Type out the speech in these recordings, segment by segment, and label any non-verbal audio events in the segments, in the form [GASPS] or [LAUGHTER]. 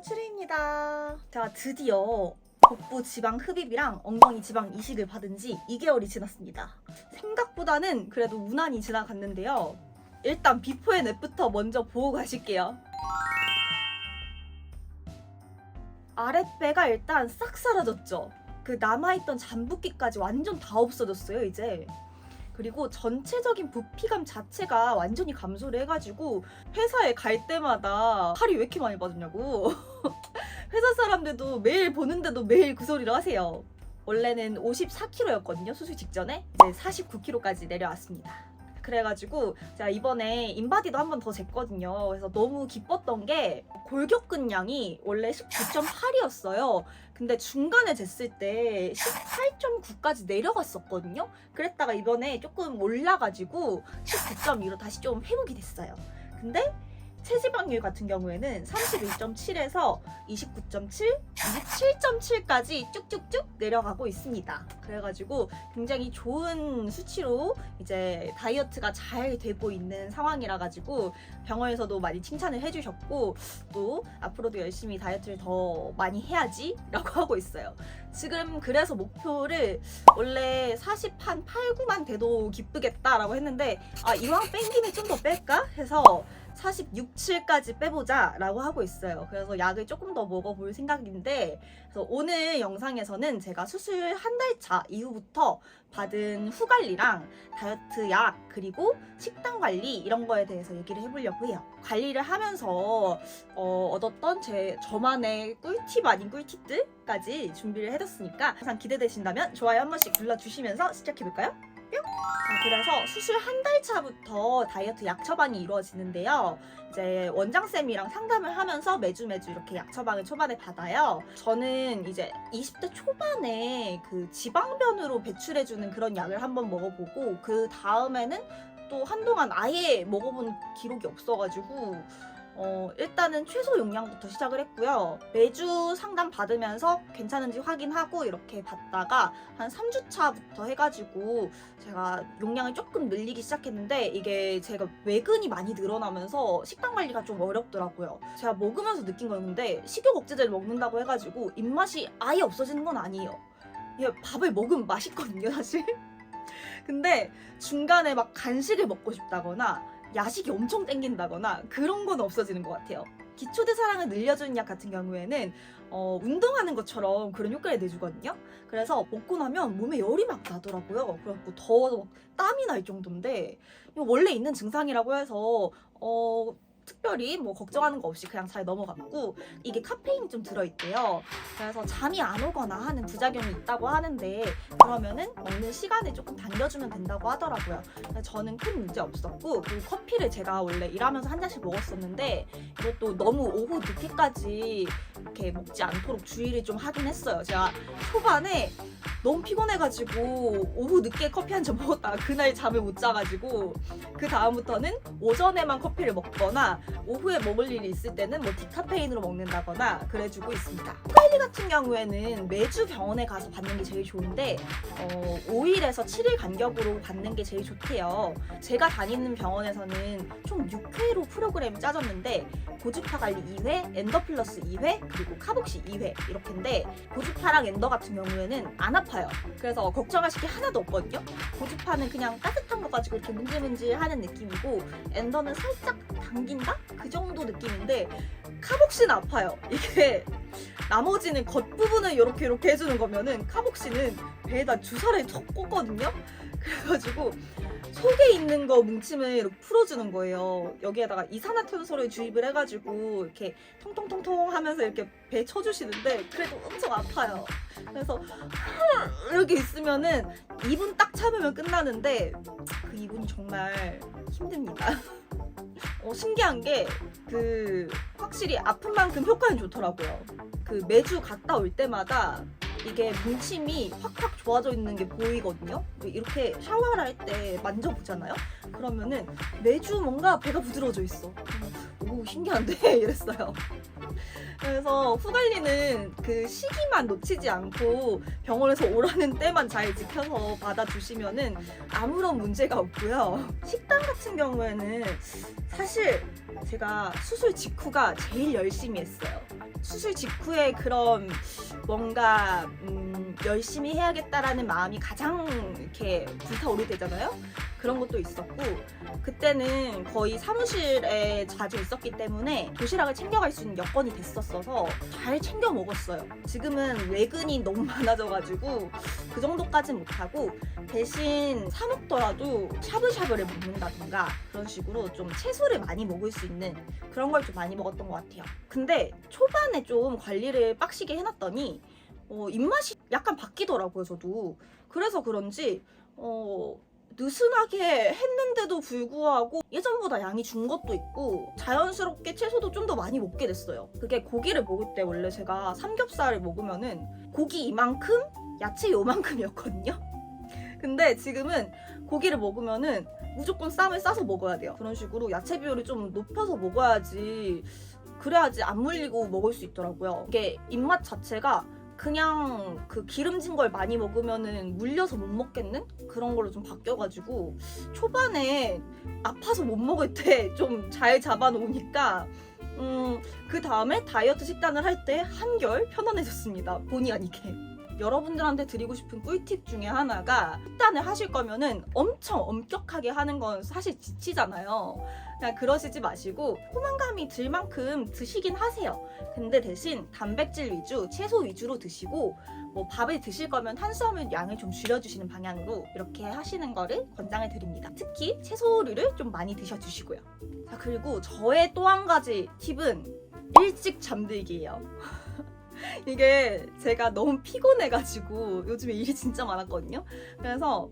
추리입니다. 제가 드디어 복부 지방 흡입이랑 엉덩이 지방 이식을 받은 지 2개월이 지났습니다. 생각보다는 그래도 무난히 지나갔는데요. 일단 비포 앤 애프터 먼저 보고 가실게요. 아랫배가 일단 싹 사라졌죠. 그 남아있던 잠붓기까지 완전 다 없어졌어요, 이제. 그리고 전체적인 부피감 자체가 완전히 감소를 해가지고 회사에 갈 때마다 살이 왜 이렇게 많이 빠졌냐고. [LAUGHS] 회사 사람들도 매일 보는데도 매일 그 소리를 하세요. 원래는 54kg였거든요 수술 직전에. 이제 49kg까지 내려왔습니다 그래가지고 제가 이번에 인바디도 한 번 더 쟀거든요. 그래서 너무 기뻤던 게 골격근량이 원래 19.8이었어요. 근데 중간에 쟀을 때 18.9까지 내려갔었거든요. 그랬다가 이번에 조금 올라가지고 19.2로 다시 좀 회복이 됐어요. 근데 체지방률 같은 경우에는 31.7에서 29.7, 27.7까지 쭉쭉쭉 내려가고 있습니다. 그래가지고 굉장히 좋은 수치로 이제 다이어트가 잘 되고 있는 상황이라 가지고 병원에서도 많이 칭찬을 해주셨고 또 앞으로도 열심히 다이어트를 더 많이 해야지라고 [LAUGHS] 하고 있어요. 지금 그래서 목표를 원래 40한 8, 9만 돼도 기쁘겠다라고 했는데 아 이왕 뺀 김에 좀 더 뺄까 해서 46, 7까지 빼보자 라고 하고 있어요. 그래서 약을 조금 더 먹어볼 생각인데 그래서 오늘 영상에서는 제가 수술 한 달 차 이후부터 받은 후 관리랑 다이어트 약 그리고 식단 관리 이런 거에 대해서 얘기를 해보려고 해요. 관리를 하면서 어, 얻었던 제 저만의 꿀팁 아닌 꿀팁들까지 준비를 해뒀으니까 항상 기대되신다면 좋아요 한 번씩 눌러주시면서 시작해볼까요? 뿅! 자, 그래서 수술 한 달 차부터 다이어트 약 처방이 이루어지는데요. 이제 원장쌤이랑 상담을 하면서 매주 매주 이렇게 약 처방을 초반에 받아요. 저는 이제 20대 초반에 그 지방변으로 배출해주는 그런 약을 한번 먹어보고 그 다음에는 또 한동안 아예 먹어본 기록이 없어가지고 어, 일단은 최소 용량부터 시작을 했고요. 매주 상담 받으면서 괜찮은지 확인하고 이렇게 받다가 한 3주차부터 해가지고 제가 용량을 조금 늘리기 시작했는데 이게 제가 외근이 많이 늘어나면서 식단 관리가 좀 어렵더라고요. 제가 먹으면서 느낀 거였는데 식욕 억제제를 먹는다고 해가지고 입맛이 아예 없어지는 건 아니에요. 밥을 먹으면 맛있거든요, 사실. [LAUGHS] 근데 중간에 막 간식을 먹고 싶다거나 야식이 엄청 땡긴다거나 그런 건 없어지는 것 같아요. 기초대사량을 늘려주는 약 같은 경우에는 어, 운동하는 것처럼 그런 효과를 내주거든요. 그래서 먹고 나면 몸에 열이 막 나더라고요. 그래갖고 더워서 막 땀이 날 정도인데 원래 있는 증상이라고 해서 어, 특별히 뭐 걱정하는 거 없이 그냥 잘 넘어갔고 이게 카페인이 좀 들어있대요. 그래서 잠이 안 오거나 하는 부작용이 있다고 하는데 그러면은 먹는 시간을 조금 당겨주면 된다고 하더라고요. 저는 큰 문제 없었고 그리고 커피를 제가 원래 일하면서 한 잔씩 먹었었는데 이것도 너무 오후 늦게까지 이렇게 먹지 않도록 주의를 좀 하긴 했어요. 제가 초반에 너무 피곤해가지고 오후 늦게 커피 한 잔 먹었다가 그날 잠을 못 자가지고 그 다음부터는 오전에만 커피를 먹거나 오후에 먹을 일이 있을 때는 뭐 디카페인으로 먹는다거나 그래주고 있습니다. 관리 같은 경우에는 매주 병원에 가서 받는 게 제일 좋은데 어, 5일에서 7일 간격으로 받는 게 제일 좋대요. 제가 다니는 병원에서는 총 6회로 프로그램을 짜졌는데 고주파 관리 2회, 엔더 플러스 2회, 그리고 카복시 2회 이렇게인데 고주파랑 엔더 같은 경우에는 안 아파요. 그래서 걱정하실 게 하나도 없거든요. 고주파는 그냥 따뜻한 거 가지고 이렇게 문질문질 하는 느낌이고 엔더는 살짝 당긴다? 그 정도 느낌인데 카복시는 아파요. 이게 나머지는 겉부분을 이렇게 이렇게 해주는 거면은 카복시는 배에다 주사를 톡 꽂거든요. 그래가지고 속에 있는 거 뭉침을 이렇게 풀어주는 거예요. 여기에다가 이산화탄소를 주입을 해가지고 이렇게 통통통통 하면서 이렇게 배 쳐주시는데 그래도 엄청 아파요. 그래서 이렇게 있으면은 2분 딱 참으면 끝나는데 그 2분이 정말 힘듭니다. 어, 신기한 게 그 확실히 아픈 만큼 효과는 좋더라고요. 그 매주 갔다 올 때마다 이게 뭉침이 확확 좋아져 있는 게 보이거든요. 이렇게 샤워를 할 때 만져보잖아요. 그러면은 매주 뭔가 배가 부드러워져 있어. 오 신기한데 [LAUGHS] 이랬어요. 그래서 후 관리는 그 시기만 놓치지 않고 병원에서 오라는 때만 잘 지켜서 받아주시면은 아무런 문제가 없고요. 식단 같은 경우에는 사실 제가 수술 직후가 제일 열심히 했어요. 수술 직후에 그런 뭔가 음, 열심히 해야겠다라는 마음이 가장 이렇게 불타오를 때잖아요. 그런 것도 있었고 그때는 거의 사무실에 자주 있었기 때문에 도시락을 챙겨갈 수 있는 여건이 됐었어서 잘 챙겨 먹었어요. 지금은 외근이 너무 [LAUGHS] 많아져가지고 그 정도까진 못하고 대신 사 먹더라도 샤브샤브를 먹는다던가 그런 식으로 좀 채소를 많이 먹을 수 있는 그런 걸 좀 많이 먹었던 것 같아요. 근데 초반에 좀 관리를 빡시게 해놨더니 어, 입맛이 약간 바뀌더라고요, 저도. 그래서 그런지 어, 느슨하게 했는데도 불구하고 예전보다 양이 준 것도 있고 자연스럽게 채소도 좀 더 많이 먹게 됐어요. 그게 고기를 먹을 때 원래 제가 삼겹살을 먹으면은 고기 이만큼, 야채 요만큼이었거든요. [LAUGHS] 근데 지금은 고기를 먹으면은 무조건 쌈을 싸서 먹어야 돼요. 그런 식으로 야채 비율을 좀 높여서 먹어야지 그래야지 안 물리고 먹을 수 있더라고요. 이게 입맛 자체가 그냥 그 기름진 걸 많이 먹으면은 물려서 못 먹겠는? 그런 걸로 좀 바뀌어가지고 초반에 아파서 못 먹을 때 [LAUGHS] 좀 잘 잡아놓으니까 음 그 다음에 다이어트 식단을 할 때 한결 편안해졌습니다. 본의 아니게 여러분들한테 드리고 싶은 꿀팁 중에 하나가 식단을 하실 거면은 엄청 엄격하게 하는 건 사실 지치잖아요 그냥 그러시지 마시고 포만감이 들 만큼 드시긴 하세요 근데 대신 단백질 위주, 채소 위주로 드시고 뭐 밥을 드실 거면 탄수화물 양을 좀 줄여주시는 방향으로 이렇게 하시는 거를 권장을 드립니다. 특히 채소류를 좀 많이 드셔주시고요. 자 그리고 저의 또 한 가지 팁은 일찍 잠들기예요. [LAUGHS] [LAUGHS] 이게 제가 너무 피곤해가지고 요즘에 일이 진짜 많았거든요. 그래서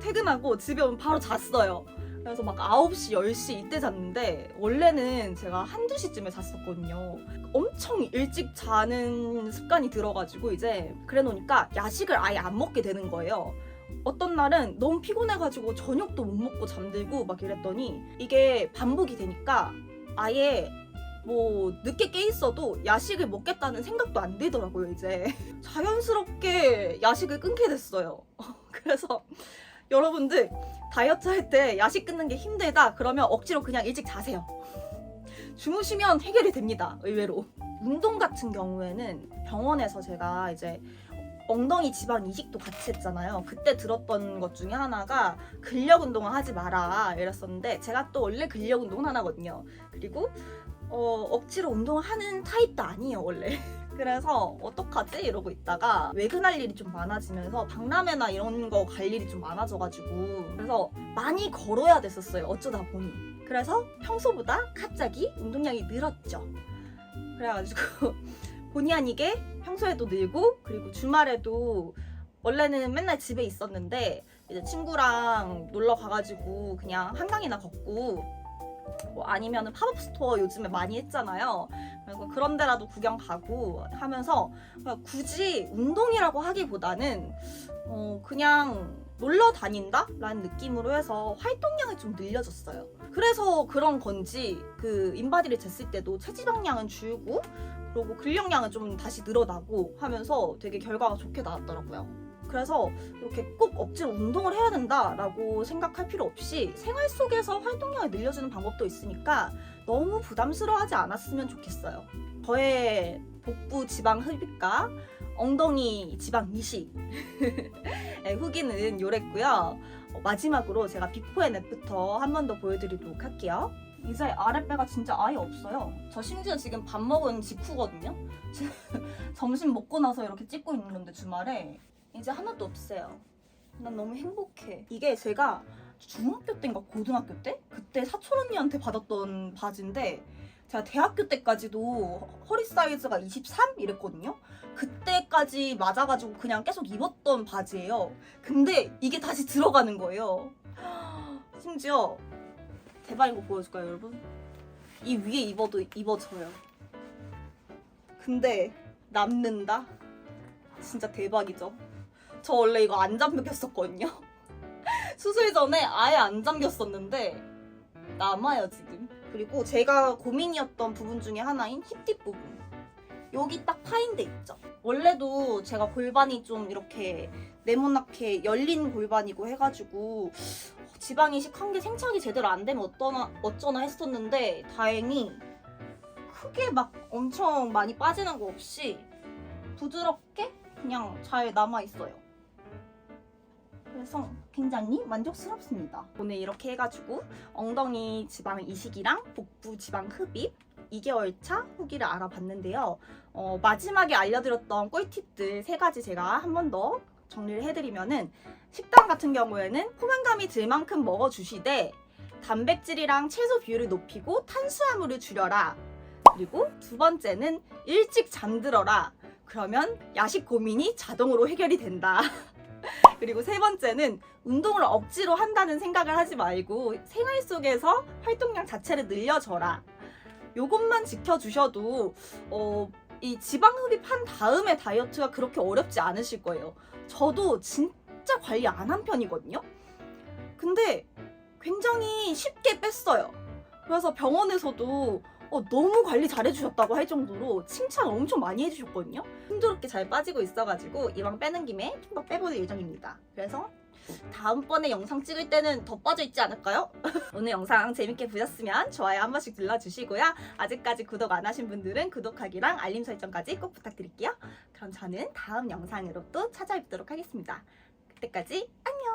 퇴근하고 집에 오면 바로 잤어요. 그래서 막 9시, 10시 이때 잤는데 원래는 제가 한두 시쯤에 잤었거든요. 엄청 일찍 자는 습관이 들어가지고 이제 그래 놓으니까 야식을 아예 안 먹게 되는 거예요. 어떤 날은 너무 피곤해가지고 저녁도 못 먹고 잠들고 막 이랬더니 이게 반복이 되니까 아예 뭐 늦게 깨 있어도 야식을 먹겠다는 생각도 안 들더라고요 이제 [LAUGHS] 자연스럽게 야식을 끊게 됐어요. [LAUGHS] 그래서 여러분들 다이어트 할 때 야식 끊는 게 힘들다 그러면 억지로 그냥 일찍 자세요. 주무시면 해결이 됩니다. 의외로. 운동 같은 경우에는 병원에서 제가 이제 엉덩이 지방 이식도 같이 했잖아요. 그때 들었던 것 중에 하나가 근력 운동을 하지 마라 이랬었는데 제가 또 원래 근력 운동은 안 하거든요. 그리고 어, 억지로 운동을 하는 타입도 아니에요 원래. [LAUGHS] 그래서 어떡하지? 이러고 있다가 외근할 일이 좀 많아지면서 박람회나 이런 거 갈 일이 좀 많아져가지고 그래서 많이 걸어야 됐었어요 어쩌다 보니. 그래서 평소보다 갑자기 운동량이 늘었죠. 그래가지고 [LAUGHS] 본의 아니게 평소에도 늘고 그리고 주말에도 원래는 맨날 집에 있었는데 이제 친구랑 놀러 가가지고 그냥 한강이나 걷고 뭐 아니면은 팝업 스토어 요즘에 많이 했잖아요. 그런 데라도 구경 가고 하면서 그냥 굳이 운동이라고 하기보다는 어 그냥 놀러 다닌다 라는 느낌으로 해서 활동량을 좀 늘려줬어요. 그래서 그런 건지 그 인바디를 쟀을 때도 체지방량은 줄고 그리고 근력량은 좀 다시 늘어나고 하면서 되게 결과가 좋게 나왔더라고요. 그래서 이렇게 꼭 억지로 운동을 해야 된다라고 생각할 필요 없이 생활 속에서 활동량을 늘려주는 방법도 있으니까 너무 부담스러워하지 않았으면 좋겠어요. 저의 복부 지방 흡입과 엉덩이 지방 이식 [LAUGHS] 네, 후기는 요랬고요. 어, 마지막으로 제가 비포 앤 애프터 한 번 더 보여드리도록 할게요. 이제 아랫배가 진짜 아예 없어요. 저 심지어 지금 밥 먹은 직후거든요. [LAUGHS] 점심 먹고 나서 이렇게 찍고 있는 건데 주말에 이제 하나도 없어요. 난 너무 행복해. 이게 제가 중학교 때인가 고등학교 때? 그때 사촌 언니한테 받았던 바지인데 제가 대학교 때까지도 허리 사이즈가 23 이랬거든요. 그때까지 맞아가지고 그냥 계속 입었던 바지예요. 근데 이게 다시 들어가는 거예요. [GASPS] 심지어 대박인 거 보여줄까요, 여러분? 이 위에 입어도 입어져요. 근데 남는다? 진짜 대박이죠. 저 원래 이거 안 잠겼었거든요. [LAUGHS] 수술 전에 아예 안 잠겼었는데 남아요 지금. 그리고 제가 고민이었던 부분 중에 하나인 힙 뒷 부분. 여기 딱 파인 데 있죠. 원래도 제가 골반이 좀 이렇게 네모나게 열린 골반이고 해가지고 지방 이식한 게 생착이 제대로 안 되면 어떠나 어쩌나 했었는데 다행히 크게 막 엄청 많이 빠지는 거 없이 부드럽게 그냥 잘 남아 있어요. 그래서 굉장히 만족스럽습니다. 오늘 이렇게 해가지고 엉덩이 지방 이식이랑 복부 지방 흡입 2개월 차 후기를 알아봤는데요. 어, 마지막에 알려드렸던 꿀팁들 세 가지 제가 한 번 더 정리를 해드리면은 식단 같은 경우에는 포만감이 들 만큼 먹어주시되 단백질이랑 채소 비율을 높이고 탄수화물을 줄여라. 그리고 두 번째는 일찍 잠들어라. 그러면 야식 고민이 자동으로 해결이 된다. [LAUGHS] [LAUGHS] 그리고 세 번째는 운동을 억지로 한다는 생각을 하지 말고 생활 속에서 활동량 자체를 늘려줘라. 요것만 지켜주셔도 어, 이 지방 흡입한 다음에 다이어트가 그렇게 어렵지 않으실 거예요. 저도 진짜 관리 안 한 편이거든요. 근데 굉장히 쉽게 뺐어요. 그래서 병원에서도 어, 너무 관리 잘해주셨다고 할 정도로 칭찬 엄청 많이 해주셨거든요. 힘들게 잘 빠지고 있어가지고 이왕 빼는 김에 좀 더 빼볼 예정입니다. 그래서 다음번에 영상 찍을 때는 더 빠져 있지 않을까요? [LAUGHS] 오늘 영상 재밌게 보셨으면 좋아요 한 번씩 눌러주시고요. 아직까지 구독 안 하신 분들은 구독하기랑 알림 설정까지 꼭 부탁드릴게요. 그럼 저는 다음 영상으로 또 찾아뵙도록 하겠습니다. 그때까지 안녕!